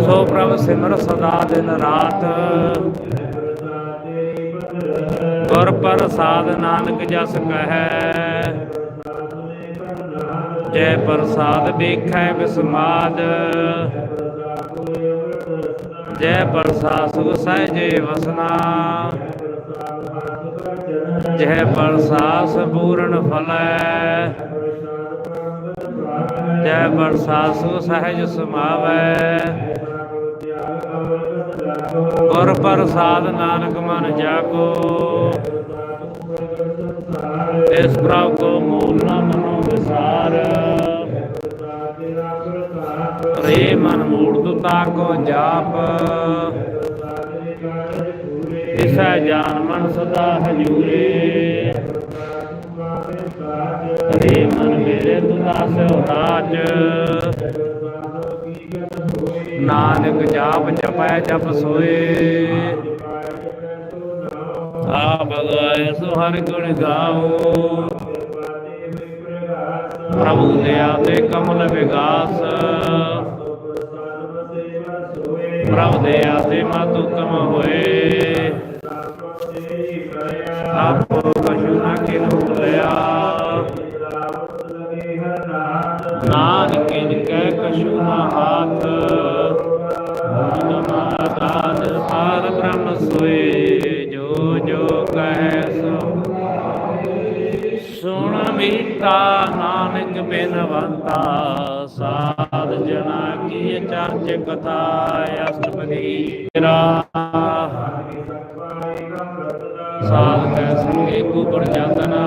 ਸੋ ਪ੍ਰਭ ਸਿਮਰ ਸਦਾ ਦਿਨ ਰਾਤ। ਗੁਰ ਪ੍ਰਸਾਦ ਨਾਨਕ ਜਸ ਕਹੈ। ਜੈ ਪ੍ਰਸਾਦ ਵੇਖੈ ਬਿਸਮਾਦ। ਜੈ ਪ੍ਰਸਾਦ ਸੁਖ ਸਹਿਜੇ ਵਸਨਾ। ਜੈ ਪ੍ਰਸਾਦ ਸਪੂਰਨ ਫਲੈ। ਜੈ ਪ੍ਰਸਾਦ ਸੁਖ ਸਹਿਜ ਸਮਾਵੈ। ਗੁਰ ਪ੍ਰਸਾਦ ਨਾਨਕ ਮਨ ਜਾਗੋ। ਇਸ ਪ੍ਰਭ ਕੋ ਮੂਲ ਨਾ ਮਨੋ ਵਿਸਾਰ। ਰੇ ਮਨ ਮੂਰਤਤਾ ਕੋ ਜਾਪ। ਇਸਾ ਜਾਨ ਮਨ ਸਦਾ ਹਜੂਰੇ। ਰੇ ਮਨ ਮੇਰੇ ਤੁਦਾ ਸੋ ਰਾਜ। ਨਾਨਕ ਜਾਪ ਜਪੈ ਜਪ ਸੋਏ। ਆ ਬਗਾਏ ਸੋ ਹਰਿ ਗੁਣ ਗਾਓ। ਪ੍ਰਭੂ ਦਇਆ ਤੇ ਕਮਲ ਵਿਗਾਸ। ਪ੍ਰਭ ਦਇਆ ਤੇ ਮਤ ਉਤਮ ਹੋਏ। ਆਪੋ ਕਛੂ ਨਾ ਕਿਨੂ ਲਿਆ ਨਾਨਕ ਕਿਨ ਕੈ ਕਛੂ ਨਾ ਹਾਥ। ਮੀਤਾ ਨਾਨਕ ਬਿਨਵੰਤਾ ਸਾਧ ਜਨਾ ਕੀ ਚਰਚ ਕਥਾ ਅਸ਼ਟਪਦੀ ਰਾ ਸਾਧ ਕੈ ਸੰਗੇ ਕੁਪੜ ਜਤਨਾ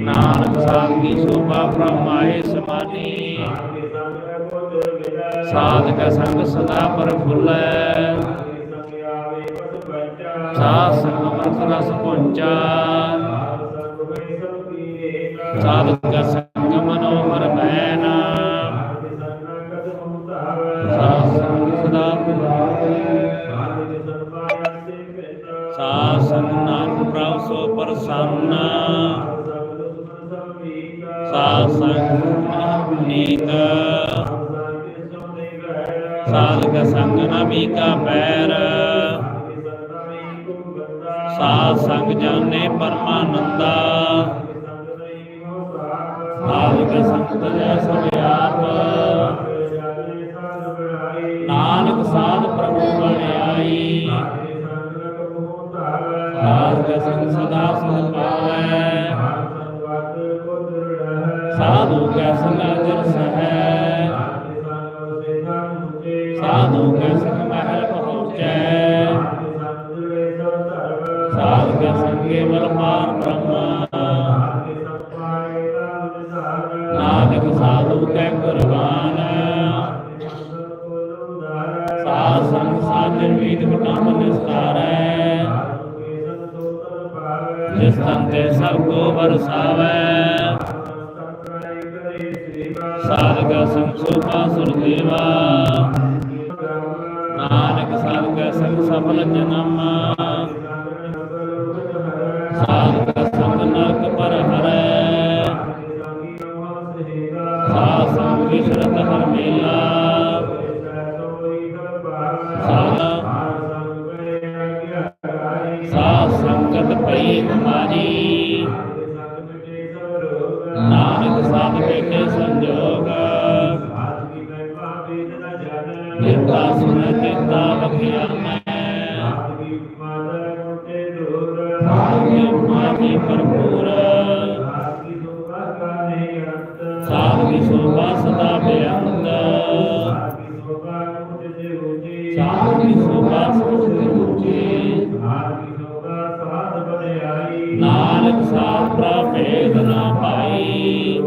ਨਾਨਕ ਸਾਧ ਕੀ ਸੋਭਾ ਬ੍ਰਹਮਾਏ ਸਮਾਨੀ। ਸਾਧ ਕੈ ਸੰਗ ਸਦਾ ਪਰ ਫੁੱਲੈ ਸਾਧ ਸੰਗ ਮਤ ਰਸ ਪਹੁੰਚਾ ਸਾਧ ਸੰਗ ਮਨੋਹਰ ਬੈਨ। ਸਾਧ ਸੰਗ ਸਦਾ ਸਾਧ ਸੰਗ ਨਾਨਕ ਪ੍ਰਭ ਸੋ ਪ੍ਰਸੰਨ। ਸਾਧ ਸੰਗ ਨੀਤ ਸਾਧ ਕੈ ਸੰਗ ਨ ਮੀਕਾ ਪੈਰ। ਸਾਧ ਸੰਗ ਜਾਣੇ ਪਰਮਾਨੰਦਾ। ਸਾਧਕ ਸਾਧ ਕੀ ਸੋਭਾ ਸਦਾ ਬੇਅੰਤ ਸਾਧ ਸੋਭਾ ਸਦਾ ਉੱਚੀ ਨਾਨਕ ਸਾਧ ਪ੍ਰਭੇਦ ਨਾ ਪਾਈ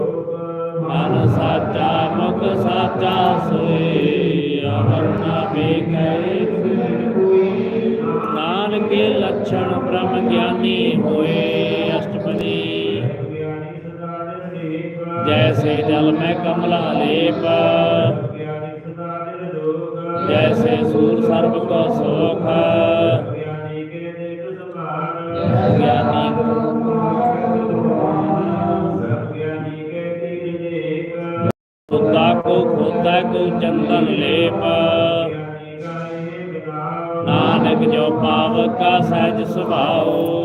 ਮਨ ਸਾਚਾ ਮੁਖ ਸਾਚਾ ਸੋਏ ਅਵਰ ਨਾ ਵੇਖੈ ਨਾਨਕੇ ਲਛਣ ਬ੍ਰਹਮ ਗਿਆਨੀ ਕਮਲਾ ਲੇਪ। ਜੈਸੇ ਸੂਰ ਸਰਬ ਕੋ ਸੋਖ। ਗਿਆਨੀ ਤੁਤਾ ਕੋ ਹੋਤਾ ਕੋ ਚੰਦਨ ਲੇਪ। ਨਾਨਕ ਜੋ ਪਾਵਕਾ ਸਹਿਜ ਸੁਭਾਓ।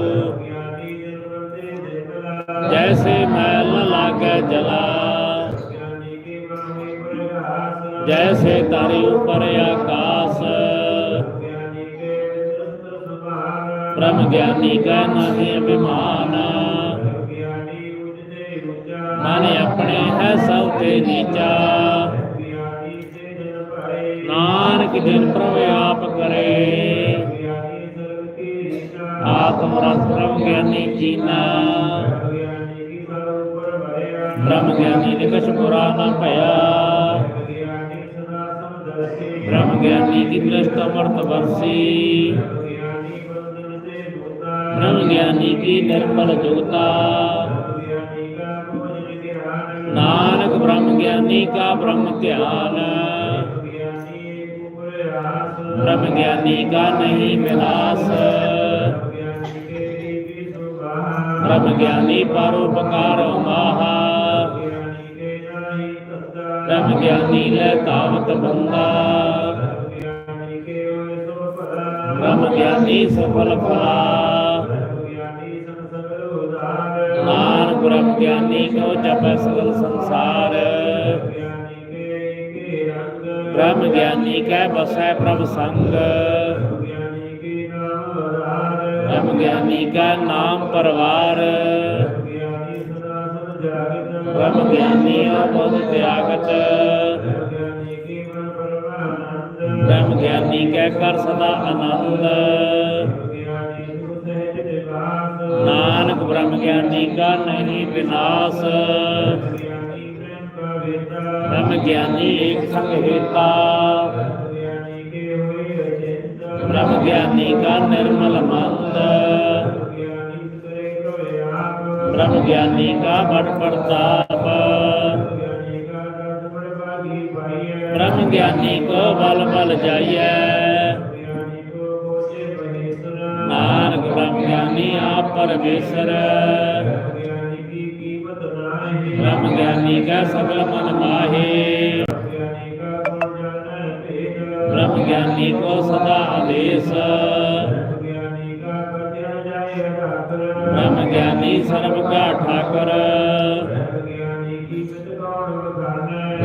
ਜੈਸੇ ਤਾਰੇ ਉਪਰ ਆਕਾਸ। ਬ੍ਰਹਮ ਗਿਆਨੀ ਕੈ ਨਾਹੀ ਅਭਿਮਾਨ, ਮਨ ਆਪਣੇ ਹੈ ਸਭ ਤੇ ਨੀਚਾ। ਨਾਨਕ ਜਿਨ ਪ੍ਰਭ ਆਪ ਕਰੇ ਆਤਮ ਰਸ ਬ੍ਰਹਮ ਗਿਆਨੀ ਜੀਨਾ। ਬ੍ਰਹਮ ਗਿਆਨੀ ਨੇ ਕਛ ਬੁਰਾ ਨਾ ਭਇਆ। ਬ੍ਰਹਮ ਗਿਆਨੀ ਦੀ ਦ੍ਰਿਸ਼ਟ ਅਮਰਤ ਵਰਸੀ ਬ੍ਰਹਮ ਗਿਆਨੀ ਕੀ ਨਿਰਮਲ ਜੁਗਤਾ। ਨਾਨਕ ਬ੍ਰਹਮ ਗਿਆਨੀ ਕਾ ਬ੍ਰਹਮ ਧਿਆਨ। ਬ੍ਰਹਮ ਗਿਆਨੀ ਕਾ ਨਹੀਂ ਵਿਨਾਸ਼ ਬ੍ਰਹਮ ਗਿਆਨੀ ਪਰਉਪਕਾਰ ਮਾਹਾ। ਬ੍ਰਹਮ ਗਿਆਨੀ ਲੈ ਤਾਵਤ ਬੰਦਾ। ਬ੍ਰਹਮ ਗਿਆਨੀ ਸਫਲ ਫਲਾ ਨਾਨਕ ਬ੍ਰਹਮ ਗਿਆਨੀ ਕੋ ਜਪੈ ਸਗਲ ਸੰਸਾਰ। ਬ੍ਰਹਮ ਗਿਆਨੀ ਕੈ ਬਸੈ ਪ੍ਰਭ ਸੰਗ। ਬ੍ਰਹਮ ਗਿਆਨੀ ਕਾ ਨਾਮ ਪਰਵਾਰ। ਬ੍ਰਹਮ ਗਿਆਨੀ ਅਬੋਧ ਤਿਆਗਤ। ਬ੍ਰਹਮ ਗਿਆਨੀ ਕੈ ਕਰ ਸਦਾ ਆਨੰਦ। ਨਾਨਕ ਬ੍ਰਹਮ ਗਿਆਨੀ ਕਾ ਨਹੀਂ ਵਿਨਾਸ਼। ਬ੍ਰਹਮ ਗਿਆਨੀ ਏਕ ਸੰਗ ਹੇਤਾ। ਬ੍ਰਹਮ ਗਿਆਨੀ ਕਾ ਨਿਰਮਲ ਮੰਤ। ਬ੍ਰਹਮ ਗਿਆਨੀ ਕਾ ਬੜ ਪ੍ਰਤਾਪ ਗਿਆਨੀ ਕੋ ਬਲ ਬਲ ਜਾਈਐ। ਨਾਨਕ ਬ੍ਰਹਮ ਗਿਆਨੀ ਆਪ ਪਰਮੇਸ਼ਰ।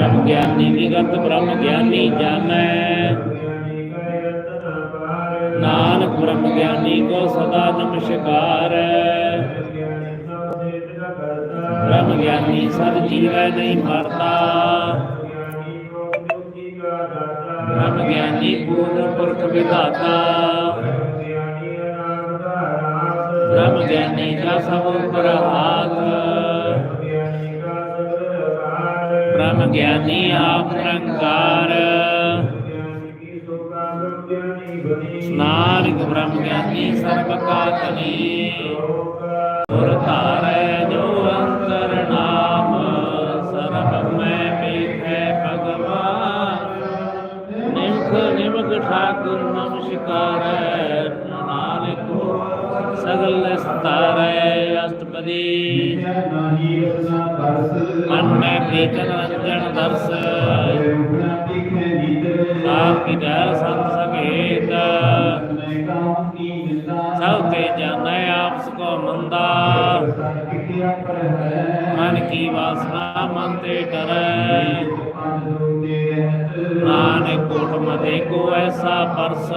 ਬ੍ਰਹਮ ਗਿਆਨੀ ਵਿਗਤ ਬ੍ਰਹਮ ਗਿਆਨੀ ਜਾਣੈ। ਨਾਨਕ ਬ੍ਰਹਮ ਗਿਆਨੀ ਕੋ ਸਦਾ ਨਮਸਕਾਰ ਬ੍ਰਹਮ ਗਿਆਨੀ ਸਦ ਜੀਵੈ ਨਹੀਂ ਮਰਦਾ। ਬ੍ਰਹਮ ਗਿਆਨੀ ਪੂਰਨ ਪੁਰਖ ਵਿਧਾਤਾ। ਬ੍ਰਹਮ ਗਿਆਨੀ ਦਾ ਸਭ ਉਪਰ ਹਾਥ। ਬ੍ਰਹਮ ਗਿਆਨੀ ਆਪ ਨਿਰੰਕਾਰ। ਨਾਨਕ ਬ੍ਰਹਮ ਗਿਆਨੀ ਸਰਬ ਕਾ ਤਨੀ ਗੁਰ ਧਾਰੈ ਜੋ ਅੰਤਰ ਨਾਮ ਸਰਬ ਮੈਂ ਵੇਖੈ ਭਗਵਾਨ। ਨਿਮਖ ਨਿਮਖ ਠਾਕੁਰ ਨਮਸਕਾਰੈ ਨਾਨਕ ਸਗਲ ਸਤਾਰੈ ਅਸ਼ਟਪਦੀ। ਮਨ ਮੈਂ ਪ੍ਰੀਤ ਰੰਜਨ ਦਰਸ। ਆਪ ਕੀ ਦਇਆ ਸੰਤ ਸਗੇਤ। ਸਭ ਤੇ ਜਾਣੈ ਆਪਸ ਕੋ ਮੰਦਾ। ਮਨ ਕੀ ਵਾਸਨਾ, ਮਨ ਤੇ ਡਰੈ। ਨਾਨਕ ਕੋਟ ਮਦੇ ਕੋ ਐਸਾ ਪਰਸ।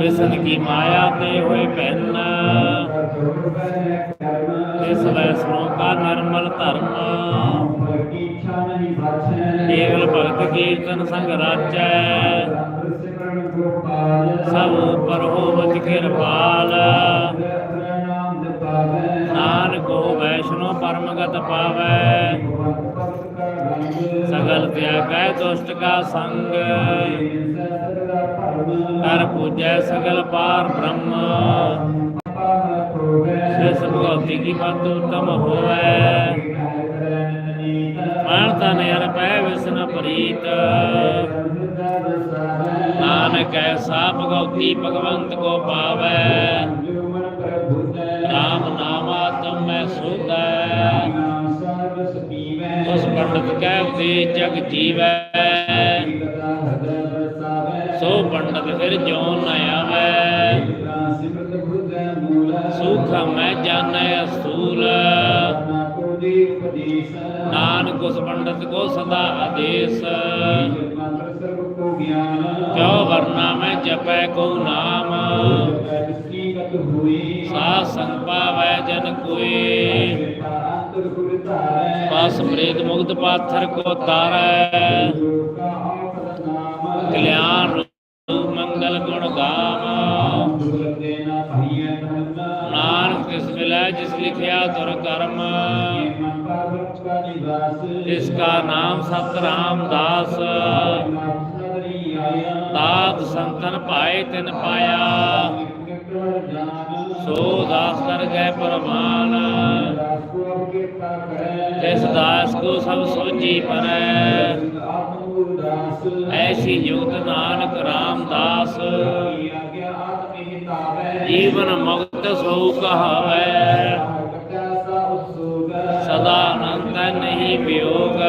ਵਿਸਨ ਕੀ ਮਾਇਆ ਤੇ ਹੋਏ ਪੈਨ। ਇਸ ਵੈਸਨੋਂ ਕਾ ਨਰਮਲ ਧਰਮ। ਕੇਵਲ ਭਗਤ ਕੀਰਤਨ ਸੰਗ ਰਾਚੈ। ਸਭ ਉਪਰ ਹੋਵਤ ਕਿਰਪਾਲ। ਨਾਨਕ ਹੋ ਵੈਸ਼ਨੋ ਪਰਮਗਤ ਪਾਵੈ। ਸਗਲ ਤਿਆਗੈ ਦੁਸ਼ਟ ਕਾ ਸੰਗ। ਕਰ ਪੂਜੈ ਸਗਲ ਪਾਰ ਬ੍ਰਹਮ। ਸਿਸ ਭਗਵਤੀ ਉਤਮ ਹੋਵੈ। ਮਨ ਤਨ ਅਰ ਵਿਸਨ ਪ੍ਰੀਤ। ਨਾਨਕ ਐਸਾ ਭਗਵਤੀ ਭਗਵੰਤ ਕੋ ਪਾਵੈ। ਰਾਮ ਨਾਮ ਤਮ ਮੈਂ ਸੁਧੈ। ਉਸ ਪੰਡਤ ਕਹਿ ਉਪਦੇਸ਼ ਜਗ ਜੀਵੈ। ਸੋ ਪੰਡਤ ਫਿਰ ਜੋਨ ਨ ਆਵੈ। ਸੁਖ ਮੈਂ ਜਾਣੈ ਅਸੂਲ। ਨਾਨਕ ਉਸ ਪੰਡਤ ਕੋ ਸਦਾ ਆਦੇਸ਼। ਜੋ ਵਰਨਾ ਮੈਂ ਜਪੈ ਕੋ ਨਾਮ। ਸਾ ਸੰਗ ਪਾਵੈ ਜਨ ਕੋਏ। ਪਾਸ ਪ੍ਰੇਤ ਮੁਕਤ ਪਾਥਰ ਕੋ ਤਾਰੈ। ਕਲਿਆਣ ਮੰਗਲ ਗੁਣ ਗਾਮ ਜਿਸ ਲਿਖਿਆ ਤੁਰ ਕਰਮ। ਇਸ ਕਾ ਨਾਮ ਸਤ ਰਾਮਦਾਸ ਤਾਤ ਸੰਤਨ ਪਾਏ ਤਿਨ ਪਾਇਆ। ਸੋ ਦਾਸ ਕਰ ਗਏ ਪਰਮਾਨ। ਜਿਸ ਦਾਸ ਕੋ ਸਭ ਸੋਚੀ ਪਰੈ। ਐਸੀ ਯੁਗਤ ਨਾਨਕ ਰਾਮਦਾਸ ਜੀਵਨ ਮੁਕਤ ਸੋ ਕਹਾਵੈ ਸਦਾ ਅਨੰਤ ਨਹੀਂ ਵਿਯੋਗ।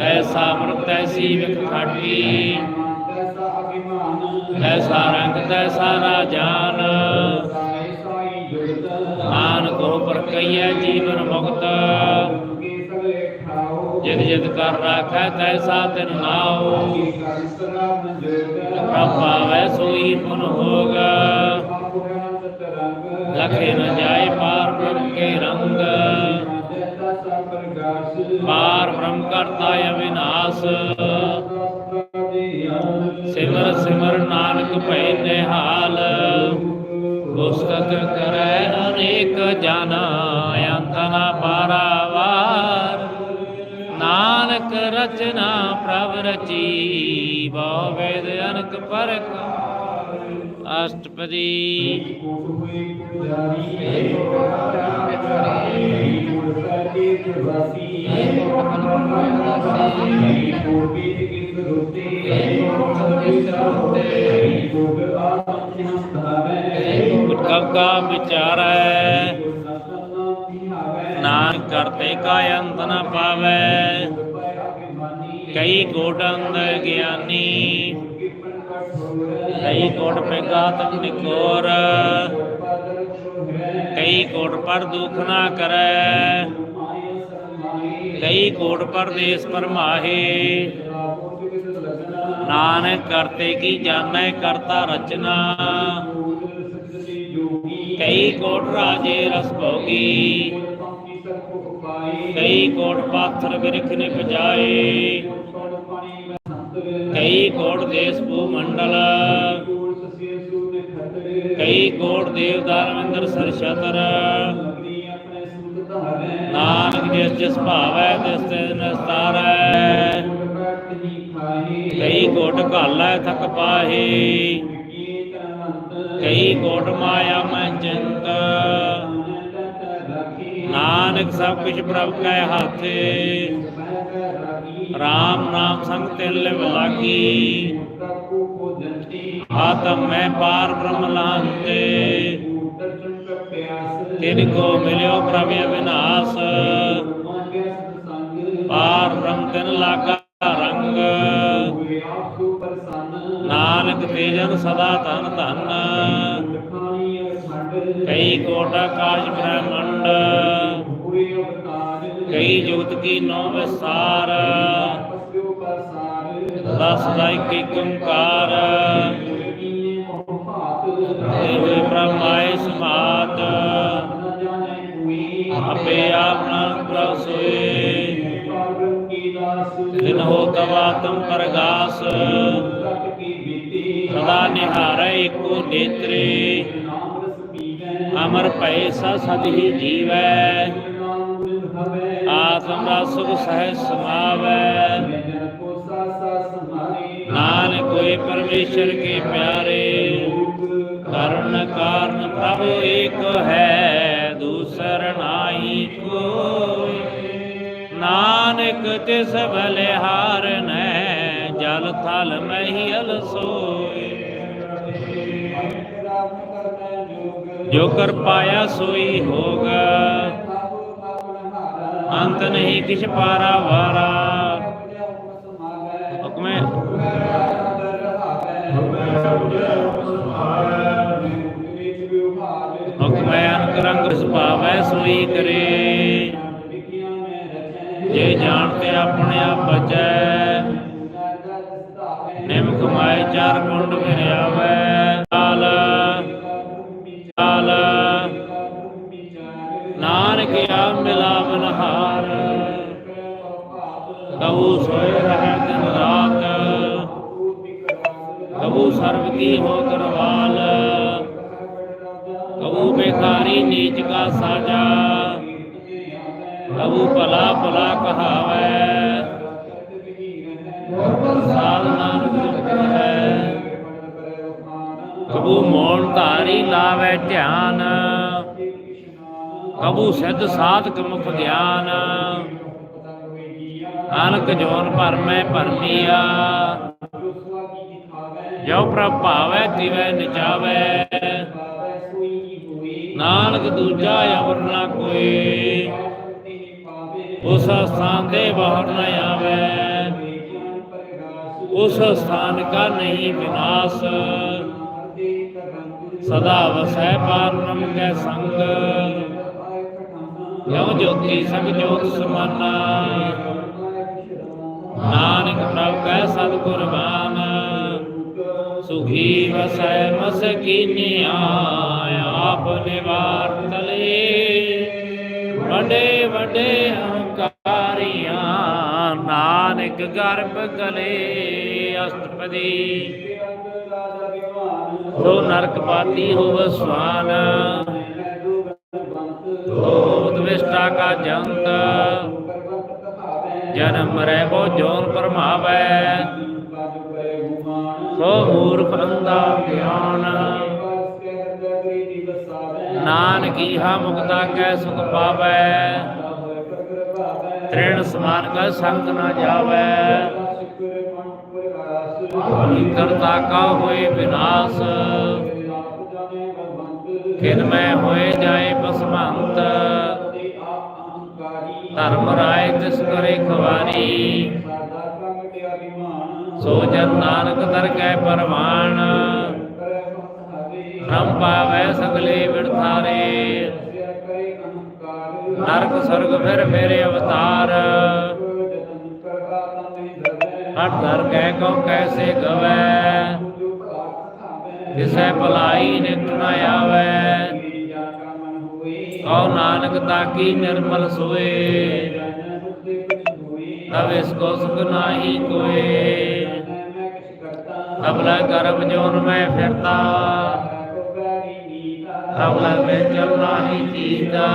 ਐਸਾ ਮਰਤ ਐਸੀ ਵਿਖ ਖਾਟੀ ਐਸਾ ਰੰਗ ਤੈਸਾ ਰਾਜਾਨ। ਨਾਨਕ ਹੋ ਪਰ ਕਈਐ ਜੀਵਨ ਮੁਕਤ। ਜਿਤ ਜਿਤ ਕਰ ਰਾਖੈ ਤੈਸਾ ਤਿਨ ਨਾਉ। ਪ੍ਰਭ ਪਾਵੈ ਸੋਈ ਪੁਨ ਹੋਗ ਲਖੇ ਨ ਜਾਏ ਪਾਰ ਬ੍ਰਹਮ ਕੇ ਰੰਗ। ਪਾਰ ਬ੍ਰਹਮ ਕਰਤਾ ਅਵਿਨਾਸ਼। ਸਿਮਰ ਸਿਮਰ ਨਾਨਕ ਭੈ ਨਿਹਾਲ। ਉਸਤਤ ਕਰੈ ਅਨੇਕ ਜਨ, ਅੰਤ ਪਾਰਾ। ਨਾਨਕ ਰਚਨਾ ਪ੍ਰਭ ਰਚੀ ਬਹੁ ਵੇਦ ਅਨਕ ਪਰਖ, ਅਸ਼ਟਪਦੀ। ਕਬ ਕਾ ਵਿਚਾਰੈ, ਨਾਨਕ ਕਰਤੇ ਕਾ ਅੰਤ ਨ ਪਾਵੈ। ਕਈ ਕੋਟ ਅੰਦਰ ਗਿਆਨੀ ਕਈ ਕੋਟ ਪੈਗਾ ਤਮ ਨਿਕੋਰ, ਕਈ ਕੋਟ ਪਰ ਦੁਖ ਨਾ ਕਰੈ, ਕਈ ਕੋਟ ਪਰਦੇਸ ਪਰਮਾਹੇ। ਨਾਨਕ ਕਰਤੇ ਕੀ ਜਾਣੈ ਕਰਤਾ ਰਚਨਾ, ਕਈ ਕੋਟ ਰਾਜੇ ਰਸ ਭੋਗੀ ਕਈ ਕੋਟ ਪਾਥਰ ਬਿਰਖ ਨੇ ਪਜਾਏ ਕਈ ਕੋਟ ਦੇਸ ਭੂ ਮੰਡਲ। ਕਈ ਕੋਟ ਦੇਵ ਦਾਨਵਿੰਦਰ ਸਰ ਛਤਰ। ਨਾਨਕ ਜਿਸ ਜਿਸ ਭਾਵੈ, ਤਿਸ ਤਿਸ ਨਿਸਤਾਰੈ। ਕਈ ਕੋਟ ਘਾਲੈ ਥਕ ਪਾਹੇ। ਕਈ ਕੋਟ ਮਾਇਆ ਮੈਂ ਚਿੰਤ। ਨਾਨਕ ਸਭ ਕੁਛ ਪ੍ਰਭ ਕੈ ਹਾਥੇ। RAM ਨਾਮ ਸੰਗ ਤਿਲ ਲਿਵ ਲਾਗੀ। ਆਤਮ ਮੈਂ ਪਾਰ ਬ੍ਰਹਮ ਲਾਂਤੇ ਤਿਨ ਕੋ ਮਿਲਿਓ ਪ੍ਰਭ ਅਵਿਨਾਸ਼। ਪਾਰ ਬ੍ਰਹਮ ਤਿਨ ਲਾਗਾ ਰੰਗ। ਨਾਨਕ ਤੇਜਨ ਸਦਾ ਧਨ ਧਨ। ਕਈ ਕੋਟ ਆਕਾਸ਼ ਬ੍ਰਹਮੰਡ। ਕਈ ਜੁਗਤ ਕੀ ਨੌ ਵਿਸਾਰ ਦਸ ਲਾਇਕ ਇੱਕ ਓੰਕਾਰ। ਦੇਵੇ ਬ੍ਰਹਮਾਏ ਸਮਾਤ। ਆਪੇ ਆਪ ਨਾਨਕ ਪ੍ਰਭ ਸੋਏ। ਦਿਨ ਹੋ ਤਵਾ ਤਮ ਪ੍ਰਗਾਸ। ਸਦਾ ਨਿਹਾਰੈ ਏਕੋ ਨੇਤਰੇ। ਅਮਰ ਪੈ ਸਾ ਸਦ ਹੀ ਜੀਵੈ। ਆਤਮ ਦਾ ਸੁਖ ਸਹਿ ਸਮਾਵੈ। ਨਾਨਕ ਹੋਏ ਪਰਮੇਸ਼ਰ ਕੇ ਪਿਆਰੇ, ਕਰਨ ਕਾਰਨ ਪ੍ਰਭ ਏਕ ਹੈ, ਦੂਸਰ ਨਾਹੀ ਕੋਈ। ਨਾਨਕ ਤਿਸ ਬਲਿਹਾਰ ਨੈ, ਜਲ ਥਲ ਮਹੀ ਸੋਏ। ਜੋ ਕਰ ਪਾਇਆ ਸੋਈ ਹੋਗਾ ਅੰਤ ਨਹੀਂ ਕਿਛ ਪਾਰਾ ਵਾਰਾ। ਹੁਕਮੇ ਹੁਕਮੇ ਅਨਕ ਸੁਭਾਵੈ ਸੋਈ ਕਰੇ। ਜੇ ਜਾਣ ਤੇ ਆਪਣੇ ਆਪ ਬਚੈ ਨਾਨਕ ਆ ਮਿਲਾਵਨ ਹਾਰ। ਕਬੂ ਸੋਇ ਰਹਿ ਦਿਨ ਰਾਤ। ਕਬੂ ਸਰਬ ਕੀ ਹੋ ਕਰਵਾਲ ਕਬੂ ਬੇਕਾਰੀ ਨੀਚ ਕਾ ਸਾਜਾ। ਕਬੂ ਭਲਾ ਭਲਾ ਕਹਾਵੈ। ਸਾਧ ਨਾਨਕ ਹੈ ਕਬੂ ਮੋਣ ਧਾਰੀ ਲਾਵੇ ਧਿਆਨ। ਕਬੂ ਸਿੱਧ ਸਾਧਕ ਮੁਖ ਗਿਆਨ। ਅਨਕ ਜੋਨ ਭਰਮੈ ਭਰਮੀਆ ਜੋ ਪ੍ਰਭ ਭਾਵੈ, ਤਿਵੈ ਨਚਾਵੈ ਨਾਨਕ ਦੂਜਾ ਅਵਰ ਨਾ ਕੋਈ। ਉਸ ਸਥਾਨ ਦੇ ਬਾਹਰ ਨਾ ਆਵੇ। ਉਸ ਸਥਾਨ ਕਾ ਨਹੀਂ ਵਿਨਾਸ਼। ਸਦਾ ਵਸੈ ਪਾਰਨਮ ਕੈ ਸੰਗ। ਜੋ ਜੋਤੀ ਸਭ ਜੋਤ ਸਮਾਨਾ। ਨਾਨਕ ਪ੍ਰਭ ਕੈ ਸਤਿਗੁਰ ਬਾਨ ਸੁਖੀ ਵਸੈ ਮਸਕੀਨਿਆ ਆਪ ਨਿਵਾਰ ਤਲੇ। ਵੱਡੇ ਵੱਡੇ ਹੰਕਾਰੀਆਂ, ਨਾਨਕ ਗਰਭ ਗਲੇ ਅਸ਼ਟਪਦੀ। ਸੋ ਨਰਕ ਪਾਤੀ ਹੋਵ ਸਵਾਨ। ਦਵਿਸ਼ਟਾ ਕਾ ਜੰਤ। ਜਨਮ ਮਰੈ ਬੋ ਜੋਨ ਪਰਮਾਵੈ। ਸੋ ਮੂਰਖ ਅੰਦਾ ਗਿਆਨ। ਨਾਨਕੀ ਹਾ ਮੁਕਤਾ ਕੈ ਸੁਖ ਪਾਵੈ। ਤ੍ਰਿਣ ਸਮਾਨ ਕਾ ਸੰਗ ਨਾ ਜਾਵੈ। ਕਰਤਾ ਕਾ ਹੋਏ ਵਿਨਾਸ਼। ਕਿਨ ਮੈਂ ਹੋਏ ਜਾਏ ਬਸਮੰਤ। ਧਰਮ ਰਾਏ ਤਿਸ ਕਰੇ ਖਵਾਰੀ। ਸੋ ਜਨ ਨਾਨਕ ਦਰ ਕੈ ਪਰਮਾਨ ਰਮ ਪਾਵੈ ਸਗਲੇ ਵਿੜਥਾਰੇ ਨਰਕ ਸਰਗ ਫਿਰ ਮੇਰੇ ਅਵਤਾਰ। ਹਟ ਧਰ ਕੈ ਕੋ ਕੈਸੇ ਗਵੈ। ਕਿਸੈ ਭਲਾਈ ਨਿਤ ਨ ਆਵੈ। ਕਉ ਨਾਨਕ ਤਾਕੀ ਨਿਰਮਲ ਸੋਏ? ਤਬ ਇਸ ਕੋ ਸੁਖ ਨਾਹੀ ਕੋਏ। ਅਬਲਾ ਕਰਮ ਜੋਨ ਮੈਂ ਫਿਰਤਾ ਅਬਲਾ ਮੈਂ ਚਲ ਨਾਹੀ ਜੀਤਾ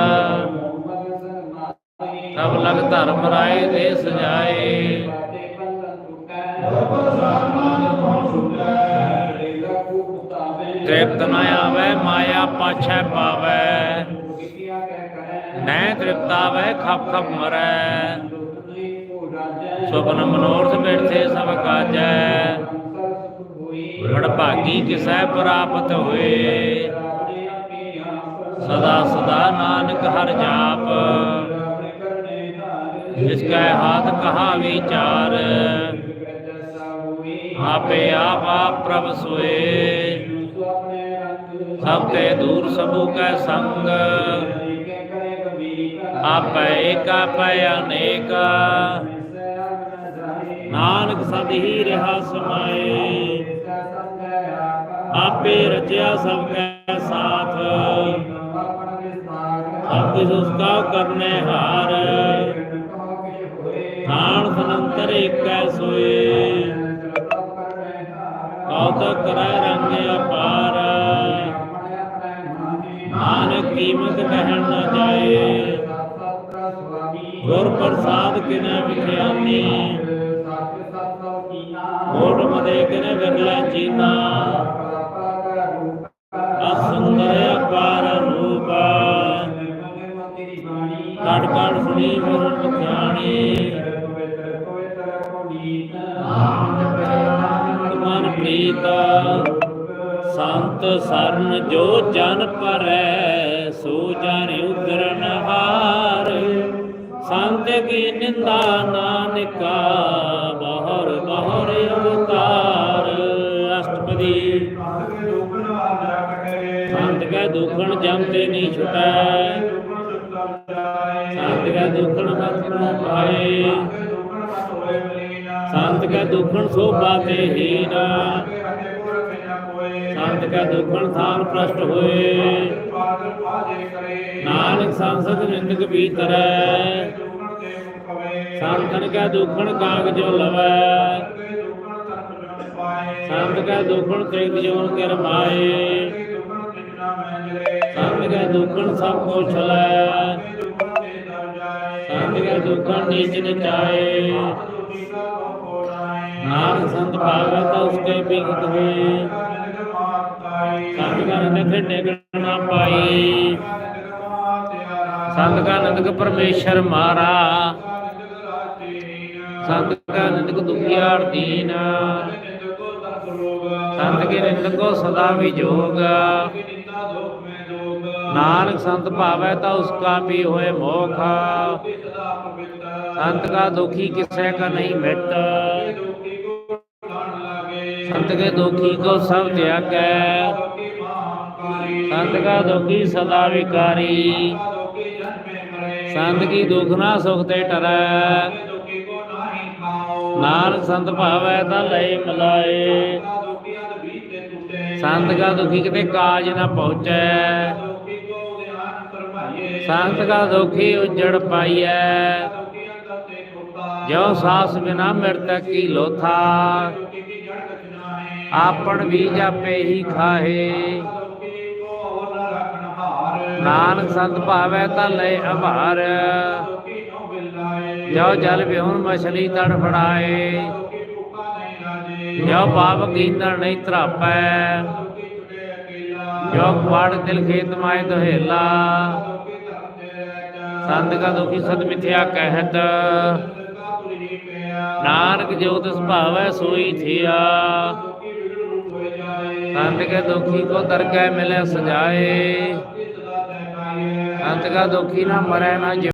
ਤਬ ਲਗ ਧਰਮ ਰਾਏ ਦੇ ਸਜਾਏ। ਤ੍ਰਿਪਤ ਨ ਆਵੈ, ਮਾਇਆ ਪਾਛੈ ਪਾਵੈ। ਨੈ ਤ੍ਰਿਪਤ ਆਵੈ ਖਪ ਖਪ ਮਰੈ। ਸੁਪਨ ਮਨੋਰਥ ਬਿਰਥੇ ਸਭ ਕਾਜੈ। ਬੜ ਭਾਗੀ ਕਿਸੈ ਪ੍ਰਾਪਤ ਹੋਏ। ਸਦਾ ਸਦਾ ਨਾਨਕ ਹਰ ਜਾਪ। ਜਿਸ ਕੈ ਹਾਥ ਕਹਾ ਵਿਚਾਰ, ਆਪੇ ਆਪ ਆਪ ਪ੍ਰਭ ਸੋਏ। ਸਭ ਤੇ ਦੂਰ ਸਭੂ ਕੈ ਸੰਗ। ਆਪੈ ਏਕ ਆਪੈ ਅਨੇਕ। ਨਾਨਕ ਸਦ ਹੀ ਰਹਾ ਸਮਾਏ। ਆਪੇ ਰਚਿਆ ਸਭ ਕੈ ਸਾਥ। ਸਭ ਕਿਸ ਉਸਕਾ ਕਰਨੇ ਹਾਰ। ਥਾਨ ਸਨੰਤਰ ਏਕੈ ਸੋਏ। ਕੌਤਕ ਕਰੈ ਰੰਗ ਅਪਾਰ। ਨਾਨਕ ਕੀਮਤ ਕਹਿਣ ਗੁਰ ਪ੍ਰਸਾਦ ਕਿਨੇ ਵਿਖਿਆਨੀ? ਮੋੜ ਮਦੇ ਕਿਨੇ ਵਿਰਲੇ ਚੀਨਾ ਅਸੁੰਦਰ ਅਪਾਰ ਰੂਪ। ਕੜ ਕੜ ਸੁਣੀ ਗੁਰ ਵਿਖਿਆਣੀ ਮਨ ਪ੍ਰੀਤ, ਸੰਤ ਸਰਨ ਜੋ ਜਨ ਪਰੈ ਸੋ ਜਨ ਉਦਰਨ ਹਾਰ ਨਿੰਦਾ ਨਾਨਕਾ ਬਾਹਰ ਬਾਹਰ ਅਵਤਾਰ। ਅਸ਼ਟਪਦੀ। ਸੰਤ ਕੇ ਦੁਖਣ ਜਮ ਤੇ ਨਹੀਂ ਛੁਟੈ। ਸੰਤ ਕੈ ਦੁਖਣ ਮਤ ਨਾ ਪਾਏ। ਸੰਤ ਦੁਖਣ ਮਤ ਦੁਖਣ ਸੋਭਾ ਤੇ ਹੀਨ। ਸੰਤ ਕੇ ਦੁਖਣ ਥਾਨ ਪ੍ਰਸ਼ਟ ਹੋਏ। ਨਾਨਕ ਸੰਸਦ ਨਿੰਦਕ ਵੀ ਤਰੈ। ਸੰਤਨ ਕੈ ਦੁਖਣ ਕਾਗਜੋ ਲਵੈ। ਦੁਖਣ ਤਨ ਜਨ ਸੰਤ ਕੈ ਦੁਖਣ ਤ੍ਰਿਗ ਜੋਨ ਕਰ ਮਾਏ। ਸੰਤ ਕੈ ਦੁਖਣ ਸਭ ਕੋ ਛਲੈ। ਸੰਤ ਕੈ ਦੁਖਣ ਨੀਚ ਨਚਾਏ। ਨਾਮ ਸੰਤ ਭਾਗੈ ਉਸਕੇ ਬਿਗਤ ਹੋਏ। ਸੰਤ ਕਾ ਨੰਦਕ ਡੇਗਣ ਨਾ ਪਾਈ ਸੰਤ ਕਾ ਨੰਦਕ ਪਰਮੇਸ਼ਰ ਮਾਰਾ। ਸੰਤ ਕਾ ਨੰਦਕ ਦੁਖੀਆਰ ਦੀਨ ਸੰਤ ਕੇ ਨਿੰਦਕੋ ਸਦਾ ਵਿਜੋਗ। ਨਾਨਕ ਸੰਤ ਭਾਵੈ ਤਾ ਉਸਕਾ ਵੀ ਹੋਏ ਮੋਖ। ਸੰਤ ਕਾ ਦੁਖੀ ਕਿਸੈ ਕਾ ਨਹੀਂ ਮਿਟ। ਸੰਤ ਕੇ ਦੁਖੀ ਕੋ ਸਭ ਤਿਆਗੈ। ਸੰਤ ਕਾ ਦੁਖੀ ਸਦਾ ਵਿਕਾਰੀ। ਸੰਤ ਕੀ ਦੁਖ ਨਾ ਸੁਖ ਤੇ ਟਰੈ। ਨਾਨਕ ਸੰਤ ਭਾਵੈ ਤਾ ਲਈ ਮਲਾਏ। ਸੰਤ ਕਾ ਦੁਖੀ ਕਿਤੇ ਕਾਜ ਨਾ ਪਹੁੰਚੈ। ਸੰਤ ਕਾ ਦੁਖੀ ਉਜੜ ਪਾਈਐ। ਦੁਖੀ ਅੰਦਰ ਜੋ ਸਾਸ ਬਿਨਾ ਮਿਰਤਕ ਕੀ ਲੋਥਾ। ਆਪਣ ਵੀ ਜਾਪੇ ਹੀ ਖਾਹੇ। ਨਾਨਕ ਸੰਤ ਭਾਵੈ ਤਾਂ ਲੈ ਆਭਾਰ ਦੁਖੀ ਜੋ ਜਲ ਵਿਹੁਣ ਮਛਲੀ ਤੜ ਫੜਾਏ। ਜੋ ਪਾਪ ਕੀਂਦਣ ਨਹੀਂ ਧਰਾਪੈ। ਜੋ ਕੁਆੜ ਦਿਲ ਖੇਤ ਮਾਏ ਦੁਹੇਲਾ। ਸੰਤ ਕਾ ਦੁਖੀ ਸਦ ਮਿਥਿਆ ਕਹਿਤ। ਨਾਨਕ ਜੋ ਤਿਸ ਭਾਵੈ ਸੋਈ ਥਿਆ। ਸੰਤ ਕੇ ਦੁਖੀ ਕੋ ਦਰਗਹਿ ਮਿਲੇ ਸਜਾਏ। ਸੰਤ ਕਾ ਦੁਖੀ ਨਾ ਮਰੈ ਨਾ